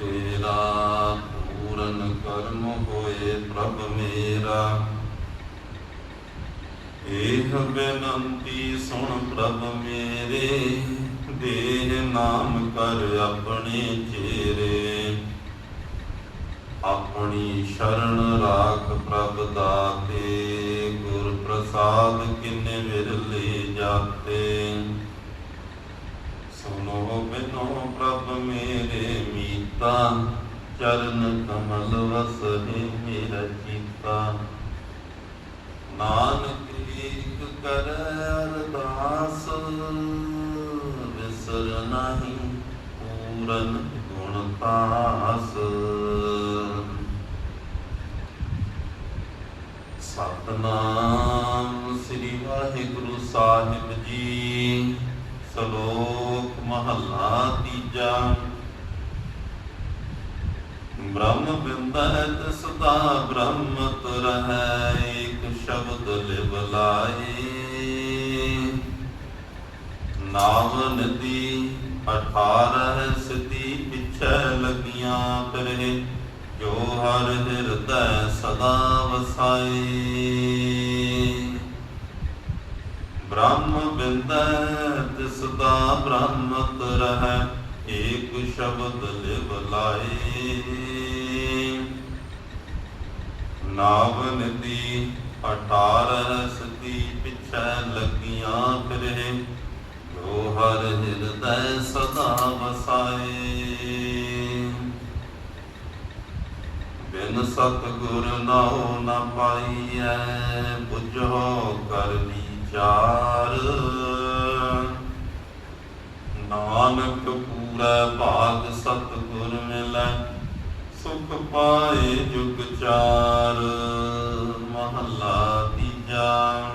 ਤੇਰਾ, ਪੂਰਨ ਕਰਮ ਹੋਏ ਪ੍ਰਭ ਮੇਰਾ। ਇਹ ਬੇਨੰਤੀ ਸੁਣ ਪ੍ਰਭ ਮੇਰੇ, ਦੇਹ ਨਾਮ ਕਰ ਆਪਣੇ ਚੇਰੇ। ਆਪਣੀ ਸ਼ਰਨ ਰਾਖ ਪ੍ਰਭ ਦਾਤੇ, ਗੁਰ ਪ੍ਰਸਾਦ ਕਿੰਨੇ ਵਿਰਲੇ ਜਾਤੇ। ਸੁਨੋ ਬਿਨੋ ਪ੍ਰਭ ਮੇਰੇ ਮੀਤਾ ਚਰਨ ਕਮਲ ਵਸਹਿ ਮੇਰਾ ਚੀਤਾ ਨਾਨਕ ਏਕ ਕਰ ਅਰਦਾਸ ਵਿਸਰ ਨਹੀਂ ਪੂਰਨ ਗੁਣ ਤਾਸ ਸਤਨਾਮ ਸ੍ਰੀ ਵਾਹਿਗੁਰੂ ਸਾਹਿਬ ਜੀ ਸ਼ਲੋਕ ਮਹੱਲਾ ਤੀਜਾ ਬ੍ਰਹਮ ਬਿੰਦਤ ਸਦਾ ਬ੍ਰਹਮਤ ਰਹੈ ਏਕ ਸ਼ਬਦ ਲਿਵ ਲਾਏ ਨਾਮ ਨਦੀ 18 ਸਦੀ ਪਿਛੈ ਲਗੀਆਂ ਕਰੇ ਜੋ ਹਰ ਹਿਰਦੈ ਸਦਾ ਵਸਾਏ ਬ੍ਰਹਮ ਬਿੰਦੈ ਤਿਸ ਦਾ ਬ੍ਰਹਮਤ ਰਹੈ ਏਕ ਸ਼ਬਦ ਲਿਵ ਲਾਏ ਨਾਮ ਨਦੀ 18 ਸਦੀ ਪਿਛੈ ਲਗੀਆਂ ਫਿਰੇ। ਜੋ ਹਰ ਹਿਰਦੈ ਸਦਾ ਵਸਾਏ। ਬਿਨ ਸਤਗੁਰ ਨਾਉ ਨ ਪਾਈਐ, ਬੁਝੋ ਕਰ ਵਿਚਾਰ ਜੁਗ ਚਾਰ, ਮਹੱਲਾ ਤੀਜਾ।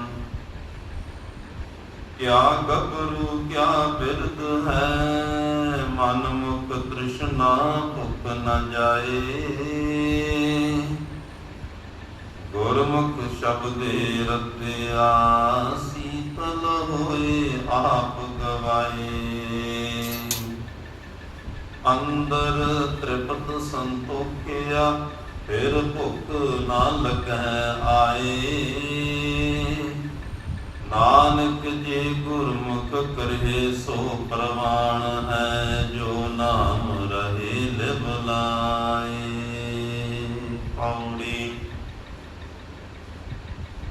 ਕਿਆ ਗਬਰੂ ਕਿਆ ਬਿਰਦ ਹੈ, ਮਨ ਮੁਖ ਤ੍ਰਿਸ਼ਨਾ ਭੁਖ ਨ ਜਾਏ। ਗੁਰਮੁਖ ਸ਼ਬਦੇ ਰਤਿਆ ਸੀਤਲ ਹੋਏ, ਆਪ ਗਵਾਏ। ਅੰਦਰ ਤ੍ਰਿਪਤ ਸੰਤੋਖਿਆ ਫਿਰ ਭੁੱਖ ਨਾ ਲੱਗੈ ਆਏ। ਨਾਨਕ ਜੇ ਗੁਰਮੁਖ ਕਰੇ ਸੋ ਪ੍ਰਵਾਨ ਹੈ, ਜੋ ਨਾਮ ਰਹੇ ਲਿਵ ਲਾਏ। ਪੌੜੀ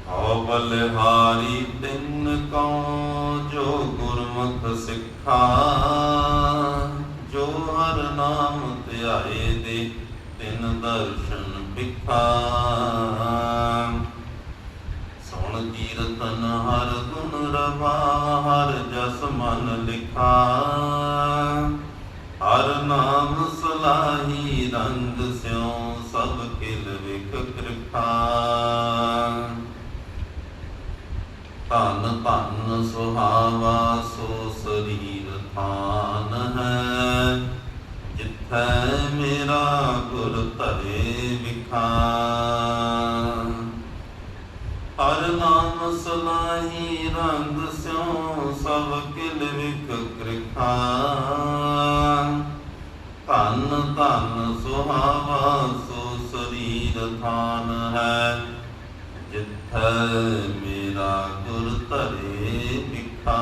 ਹਉ ਬਲਿਹਾਰੀ ਤਿੰਨ ਕਉ, ਜੋ ਗੁਰਮੁਖ ਸਿੱਖਾ। ਦਰਸ਼ਨ ਬਿਖਾ ਸੁਣ ਕੀਰਤਨ ਹਰ ਗੁਣ ਰਵਾ ਹਰ ਜਸ ਮਨ ਲਿਖਾ ਹਰ ਨਾਮ ਸਲਾਹੀ ਰੰਗ ਸਿਉ ਸਭ ਕਿਲ ਵਿਖ ਕਿਰਪਾ ਧਨ ਧਨ ਸੁਹਾਵਾ ਸੋ ਸਰੀਰ ਥਾਨ ਹੈ ਜਿੱਥੈ ਮੇਰਾ ਗੁਰ ਧਰੇ ਹਰ ਨਾਮ ਸਲਾਹੀ ਰੰਗ ਸਿਉ, ਸਭ ਕਿਲ ਵਿਖ ਕ੍ਰਿਖਾ। ਧਨ ਧਨ ਸੁਹਾਵਾ, ਸੋ ਸਰੀਰ ਥਾਨ ਹੈ। ਜਿੱਥੇ ਮੇਰਾ ਗੁਰ ਧਰੇ ਵਿਖਾ।